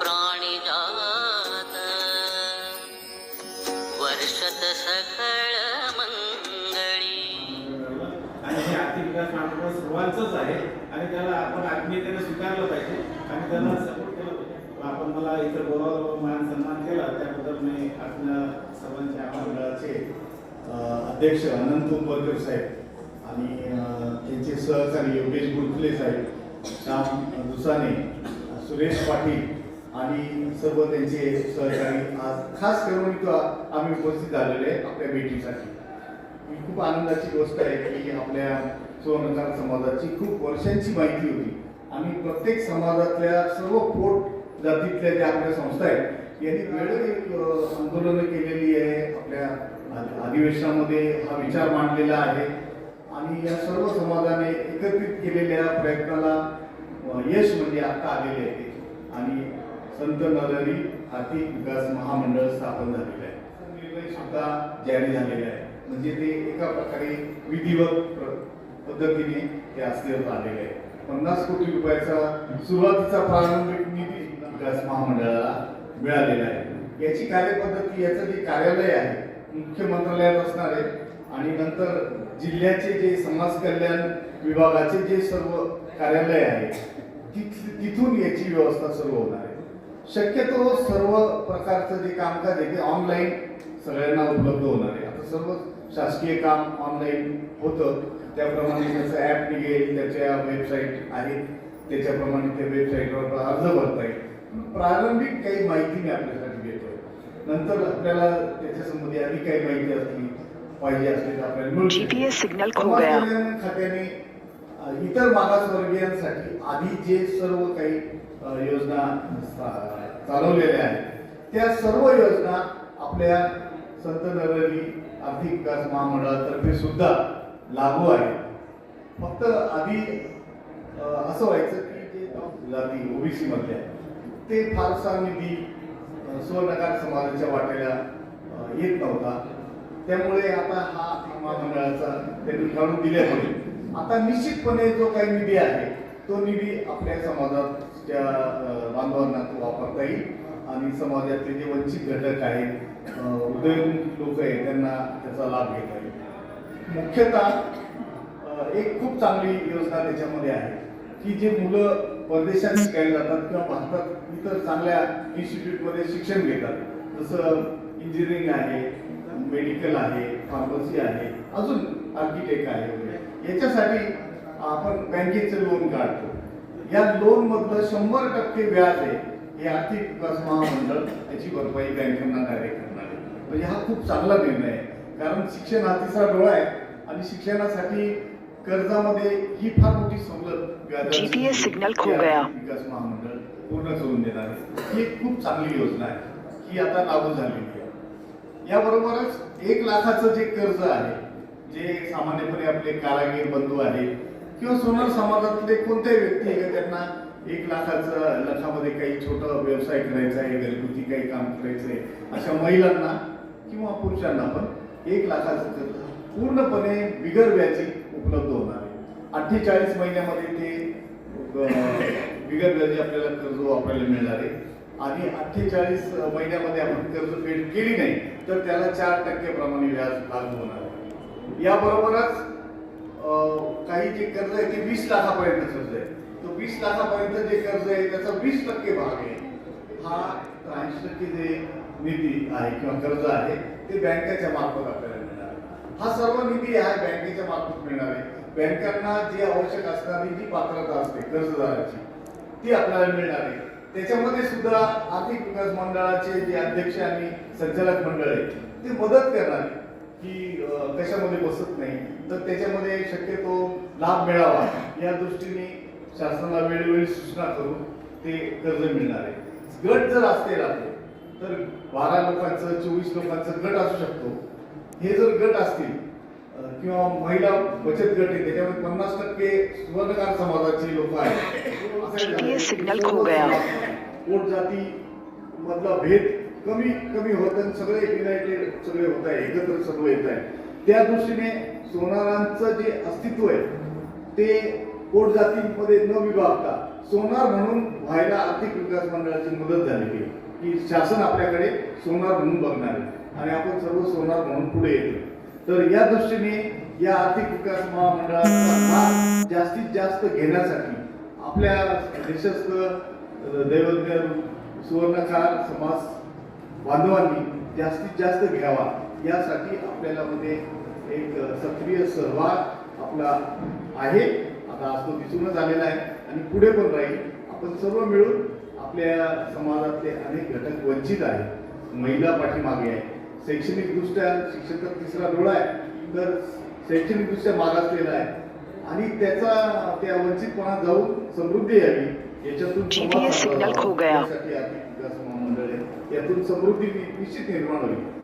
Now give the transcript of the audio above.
प्राणिजात वर्षत सकळ मंगळी। आणि हे आर्थिक विकास सर्वांचंच आहे आणि त्याला आपण आत्मीयतेने स्वीकारलं पाहिजे आणि त्याला सपोर्ट केलं पाहिजे. आपण मला इथं बोलावलं मान सन्मान केला. त्याबद्दल मी आपल्या सर्वांच्या अध्यक्ष अनंत उंबरकर साहेब आणि त्यांचे सहकारी योगेश गुरखले साहेब श्याम दुसाने सुरेश पाटील आणि सर्व त्यांचे सहकारी आज खास करून इथं आम्ही उपस्थित झालेले आहे आपल्या भेटीसाठी. ही खूप आनंदाची गोष्ट आहे की आपल्या सुवर्णकार समाजाची खूप वर्षांची माहिती होती. आणि प्रत्येक समाजातल्या सर्व पोट जातीतल्या ज्या आपल्या संस्था आहेत यांनी वेळोवेळी एक आंदोलनं केलेली आहे. आपल्या अधिवेशनामध्ये हा विचार मांडलेला आहे. आणि या सर्व समाजाने एकत्रित केलेल्या प्रयत्नाला यश म्हणजे आता आलेले आहे. आणि संत नगरी आर्थिक विकास महामंडळ स्थापन झालेलं आहे. निर्णय सुद्धा जारी झालेले आहे. म्हणजे ते एका प्रकारे विधिवत पद्धतीने ते अस्तित्वात आलेले आहे. पन्नास कोटी रुपयाचा सुरुवातीचा प्रारंभिक निधी विकास महामंडळाला मिळालेला आहे. याची कार्यपद्धती याचं जे कार्यालय आहे मुख्य मंत्रालयात असणार आहे. आणि नंतर जिल्ह्याचे जे समाज कल्याण विभागाचे जे सर्व कार्यालय आहे तिथून याची व्यवस्था सर्व होणार आहे. शक्यतो सर्व प्रकारचं जे कामकाज आहे ते ऑनलाईन सगळ्यांना उपलब्ध होणार आहे. आता सर्व शासकीय काम ऑनलाईन होतं. त्याप्रमाणे त्याचं ॲप निघेल त्याच्या वेबसाईट आहेत. त्याच्याप्रमाणे त्या वेबसाईटवर अर्ज भरता येईल. प्रारंभिक काही माहिती मी आपल्यासाठी देतोय. नंतर आपल्याला त्याच्यासंबंधी अधिक काही माहिती असली पाहिजे असली तर आपल्याला खात्याने इतर मागासवर्गीयांसाठी आधी जे सर्व काही योजना चा- चालवलेल्या आहेत त्या सर्व योजना आपल्या संत नरली आर्थिक विकास महामंडळातर्फे सुद्धा लागू आहे फक्त आधी असं व्हायचं की जे जाती ओबीसी मधल्या ते फारसा निधी सुवर्णकार समाजाच्या वाटेला येत नव्हता. त्यामुळे आता हा महामंडळाचा त्यांनी काढून दिल्यामुळे आता निश्चितपणे जो काही निधी आहे तो निधी आपल्या समाजाच्या अ, बांधवांना तो वापरता येईल. आणि समाजातले जे वंचित घटक आहेत अ, लोक आहेत त्यांना त्याचा लाभ घेता येईल. मुख्यतः एक खूप चांगली योजना त्याच्यामध्ये आहे की जे मुलं परदेशात शिकायला जातात किंवा भारतात इतर चांगल्या इन्स्टिट्यूटमध्ये शिक्षण घेतात. जसं इंजिनिअरिंग आहे मेडिकल आहे फार्मसी आहे अजून आर्किटेक्ट आहे वगैरे याच्यासाठी आपण बँकेचं लोन काढतो. या लोन मधलं शंभर टक्के व्याज आहे हे आर्थिक विकास महामंडळ याची भरपाई बँकांना डायरेक्ट करणार आहे. म्हणजे हा खूप चांगला निर्णय आहे. कारण शिक्षण हा तिसरा डोळा आहे आणि शिक्षणासाठी कर्जामध्ये ही फार मोठी सवलत विकास महामंडळ पूर्ण करून देणार आहे. ही एक खूप चांगली योजना आहे. ही आता लागू झालेली आहे. याबरोबरच एक लाखाचं जे कर्ज आहे जे सामान्यपणे आपले कारागीर बंधू आहेत किंवा सोनार समाजातले कोणत्याही व्यक्ती आहे का त्यांना एक लाखाचं लाखामध्ये काही छोटा व्यवसाय करायचा आहे घरगुती काही काम करायचं आहे अशा महिलांना किंवा पुरुषांना पण एक लाखाचं कर्ज पूर्णपणे बिगर व्याजी उपलब्ध होणार आहे. अठ्ठेचाळीस महिन्यामध्ये ते बिगर व्याजी आपल्याला कर्ज वापरायला मिळणार आहे. आणि अठ्ठेचाळीस महिन्यामध्ये आपण कर्ज फेड केली नाही तर त्याला चार टक्क्याप्रमाणे व्याज लागू होणार आहे. याबरोबरच बरोबरच काही जे कर्ज आहे ते वीस लाखापर्यंत कर्ज आहे. तो वीस लाखापर्यंत जे कर्ज आहे त्याचा वीस टक्के भाग आहे. हा त्र्याऐंशी टक्के जे निधी आहे किंवा कर्ज आहे ते बँकेच्या मार्फत आपल्याला मिळणार हा सर्व निधी आहे बँकेच्या मार्फत मिळणार आहे. बँकांना जी आवश्यक असणारी जी पात्रता असते कर्जदाराची ती आपल्याला मिळणार आहे. त्याच्यामध्ये सुद्धा आर्थिक विकास मंडळाचे जे अध्यक्ष आणि संचालक मंडळ आहे ते मदत करणार आहे. कशामध्ये बसत नाही तर त्याच्यामध्ये शक्यतो लाभ मिळावा. या दृष्टीने शासनाला वेळोवेळी सूचना करून ते कर्ज मिळणार आहे. गट जर असते राहते तर बारा लोकांचं चोवीस लोकांचं गट असू शकतो. हे जर गट असतील किंवा महिला बचत गट आहे त्याच्यामध्ये पन्नास टक्के सुवर्णकार समाजाचे लोक आहेत. पोट जाती मधला भेद कमी कमी होत आणि सगळे युनायटेड सगळे होत आहे एकत्र सर्व येत आहे. त्या दृष्टीने सोनारांचं जे अस्तित्व आहे ते पोट जातीमध्ये न विभागता सोनार म्हणून व्हायला आर्थिक विकास मंडळाची मदत झालेली आहे. की शासन आपल्याकडे सोनार म्हणून बघणार आहे. आणि आपण सर्व सोनार म्हणून पुढे येतो. तर या दृष्टीने या आर्थिक विकास महामंडळाचा लाभ जास्तीत जास्त घेण्यासाठी आपल्या देशस्थ दैवज्ञ सुवर्णकार समाज बांधवांनी जास्तीत जास्त घ्यावा. यासाठी आपल्याला मध्ये एक सक्रिय सहभाग आपला आहे. आता आज तो दिसूनच आलेला आहे. आणि पुढे पण राहील. आपण सर्व मिळून आपल्या समाजातले अनेक घटक वंचित आहेत. महिला पाठीमागे आहे. शैक्षणिकदृष्ट्या शिक्षकाचा तिसरा डोळा आहे. तर शैक्षणिकदृष्ट्या मागासलेला आहे. आणि त्याचा त्या वंचितपणा जाऊन समृद्धी यावी. याच्यातून आहे. यातून समृद्धी निश्चित निर्माण होईल.